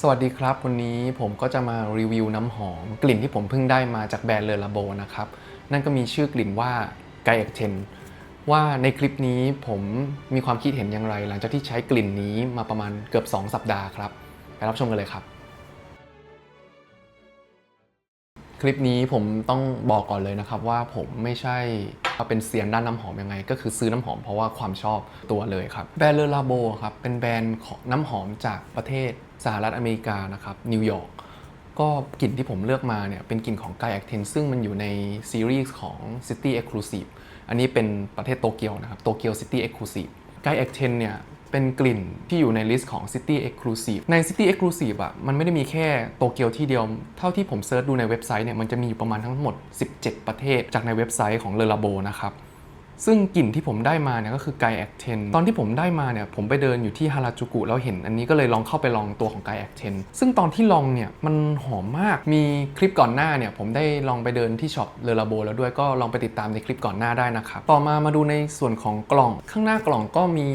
สวัสดีครับ วันนี้ผมก็จะมารีวิวน้ำหอม กลิ่นที่ผมเพิ่งได้มาจากแบรนด์เลอลาโบนะครับ นั่นก็มีชื่อกลิ่นว่าไกเอ็กเทนว่าในคลิปนี้ผมมีความคิดเห็นอย่างไร หลังจากที่ใช้กลิ่นนี้มาประมาณเกือบ 2 สัปดาห์ครับ ไปรับชมกันเลยครับ คลิปนี้ผมต้องบอกก่อนเลยนะครับว่าผมไม่ใช่เป็นเซียนด้านน้ำหอมยังไง ก็คือซื้อน้ำหอมเพราะว่าความชอบตัวเลยครับแบรนด์เลอลาโบครับเป็นแบรนด์ของน้ำหอมจากประเทศ สหรัฐอเมริกานะครับนิวยอร์กก็กลิ่นที่ผมเลือกมาเนี่ยเป็นกลิ่นของ g a i a c t e n ซึ่งมันอยู่ในซีรีส์ของ City Exclusive อันนี้เป็นประเทศโตเกียวนะครับโตเกียว City Exclusive g a i a c t e n เนี่ยเป็นกลิ่นที่อยู่ในลิสต์ของ City Exclusive ใน City Exclusive อะมันไม่ได้มีแค่โตเกียวที่เดียว เท่าที่ผมเซิร์ชดูในเว็บไซต์เนี่ยมันจะมีอยู่ประมาณทั้งหมด 17 ประเทศจากในเว็บไซต์ของเลลาโบนะครับ ซึ่งกลิ่นที่ผมได้มาเนี่ยก็คือไกแอคเทนตอนที่ผมได้มาเนี่ยผมไปเดินอยู่ที่ฮาราจูกุแล้วเห็นอันนี้ก็เลยลองเข้าไปลองตัวของไกแอคเทนซึ่งตอนที่ลองเนี่ยมันหอมมากมีคลิปก่อนหน้าเนี่ยผมได้ลองไปเดินที่ช็อปเลอลาโบแล้วด้วยก็ลองไปติดตามในคลิปก่อนหน้าได้นะครับต่อมามาดูในส่วนของกล่อง ข้างหน้ากล่องก็มี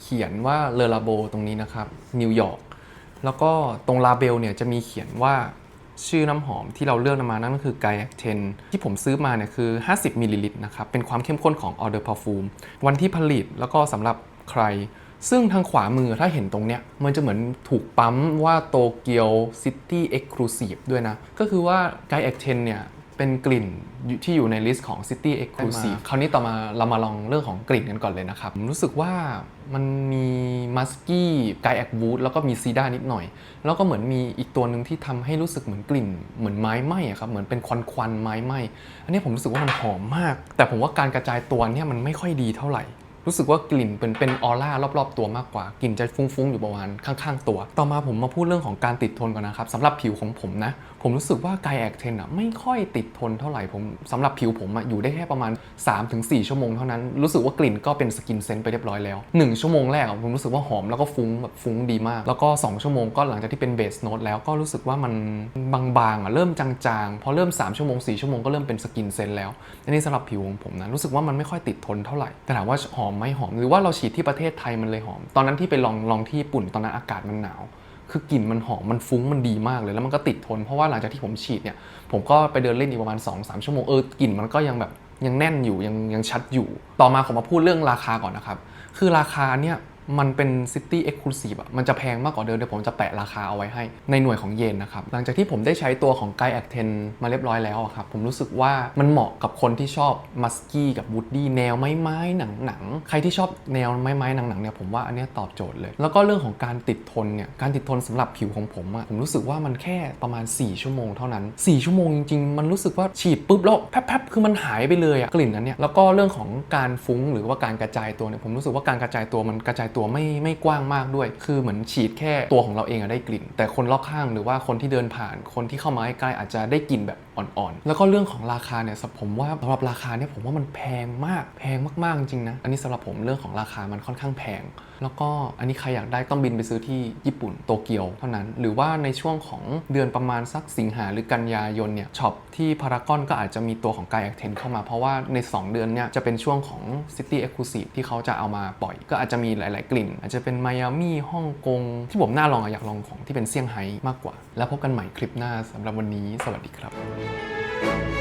เขียนว่าเลอลาโบตรงนี้นะครับนิวยอร์กแล้วก็ตรงลาเบลเนี่ยจะมีเขียนว่า ชื่อน้ำหอมที่เราเลือกมานั่นก็คือไกแอคเทนที่ผมซื้อมาเนี่ยคือ 50มิลลิลิตรนะครับ เป็นความเข้มข้นของออเดอร์พาฟูมวันที่ผลิตแล้วก็สำหรับใคร ซึ่งทางขวามือถ้าเห็นตรงเนี้ยมันจะเหมือนถูกปั๊มว่าโตเกียวซิตี้เอ็กซ์คลูซีฟด้วยนะ ก็คือว่าไกแอคเทนเนี่ย เป็นกลิ่นที่อยู่ในลิสต์ของ City Exclusive คราวนี้ต่อมาเรามาลองเรื่องของกลิ่นกันก่อนเลยนะครับผมรู้สึกว่ามันมีมัสกี้ไกแอควูดแล้วก็มีซีด้านิดหน่อย แล้วก็เหมือนมีอีกตัวหนึ่งที่ทำให้รู้สึกเหมือนกลิ่น เหมือนไม้ไหม้อะครับเหมือนเป็นควันควันๆไม้ไหม้อันนี้ผมรู้สึกว่ามันหอมมาก แต่ผมว่าการกระจายตัวเนี่ยมันไม่ค่อยดีเท่าไหร่รู้สึกว่ากลิ่นเป็นเป็นออร่ารอบๆ ตัวมากกว่ากลิ่นจะฟุ้งๆ อยู่ประมาณข้างๆ ตัว ต่อมาผมมาพูดเรื่องของการติดทนก่อนนะครับสำหรับผิวของผมนะผมรู้สึกว่าไกแอคเทนอะไม่ค่อยติดทนเท่าไหร่ผมสำหรับผิวผมอะอยู่ได้แค่ประมาณ 3-4 ชั่วโมงเท่านั้น รู้สึกว่ากลิ่นก็เป็นสกินเซนต์ไปเรียบร้อยแล้ว 1 ชั่วโมงแรกผมรู้สึกว่าหอมแล้วก็ฟุ้งแบบฟุ้งดีมาก แล้วก็ 2 ชั่วโมงก็หลังจากที่เป็นเบสโนตแล้วก็รู้สึกว่ามันบางๆอะเริ่มจางๆ พอเริ่ม 3 ชั่วโมง 4 ชั่วโมงก็เริ่มเป็นสกินเซนต์แล้วอันนี้สำหรับผิวของผมนะรู้สึกว่ามันไม่ค่อยติดทนเท่าไหร่แต่ถามว่าหอมไหมหอม หรือว่าเราฉีดที่ประเทศไทยมันเลยหอม ตอนนั้นที่ไปลองลองที่ญี่ปุ่นตอนนั้นอากาศมันหนาว คือกลิ่นมันหอม มันฟุ้ง มันดีมากเลย แล้วมันก็ติดทน เพราะว่าหลังจากที่ผมฉีดเนี่ย ผมก็ไปเดินเล่นอีกประมาณ 2-3 ชั่วโมง เออ กลิ่นมันก็ยังแบบยังแน่นอยู่ ยังยังชัดอยู่ ต่อมาผมมาพูดเรื่องราคาก่อนนะครับ คือราคาเนี่ย มันเป็น City Exclusive อะมันจะแพงมากกว่าเดิมเดี๋ยวผมจะแปะราคาเอาไว้ให้ในหน่วยของเยนนะครับ หลังจากที่ผมได้ใช้ตัวของ g a i a c t e n มาเรียบร้อยแล้วอะครับ ผมรู้สึกว่ามันเหมาะกับคนที่ชอบมัสกี้กับวูดดี้แนวไม้ไม้หนังหนังใครที่ชอบแนวไม้ไม้หนังหนังเนี่ยผมว่าอันนี้ตอบโจทย์เลย แล้วก็เรื่องของการติดทนเนี่ยการติดทนสำหรับผิวของผมอะผมรู้สึกว่ามันแค่ประมาณ 4 ชั่วโมงเท่านั้น 4 ชั่วโมงจริงๆมันรู้สึกว่าฉีดปุ๊บแล้วแป๊บๆคือมันหายไปเลยอะกลิ่นนั้นเนี่ยแล้วก็เรื่องของการฟุ้งหรือว่าการกระจายตัวเนี่ยผมรู้สึกว่าการกระจายตัวมันกระจายตัวัวไม่ไม่กว้างมากด้วย คือเหมือนฉีดแค่ตัวของเราเองอะได้กลิ่น แต่คนรอบข้างหรือว่าคนที่เดินผ่านคนที่เข้ามาใกล้ๆอาจจะได้กลิ่นแบบอ่อนๆ แล้วก็เรื่องของราคาเนี่ยสำหรับผมว่าสำหรับราคาเนี่ยผมว่ามันแพงมากแพงมากๆจริงนะ อันนี้สำหรับผมเรื่องของราคามันค่อนข้างแพง แล้วก็อันนี้ใครอยากได้ต้องบินไปซื้อที่ญี่ปุ่นโตเกียวเท่านั้น หรือว่าในช่วงของเดือนประมาณสักสิงหาหรือกันยายนเนี่ยช็อปที่พารากอนก็อาจจะมีตัวของกายแอคเทนเข้ามาเพราะว่าใน 2 เดือนเนี่ยจะเป็นช่วงของ City Exclusive ที่เขาจะเอามาปล่อย ก็อาจจะมีหลายๆกลิ่น อาจจะเป็นมายามี่ฮ่องกง ที่ผมน่าลองอยากลองของที่เป็นเซี่ยงไฮ้มากกว่า แล้วพบกันใหม่คลิปหน้าสำหรับวันนี้ สวัสดีครับ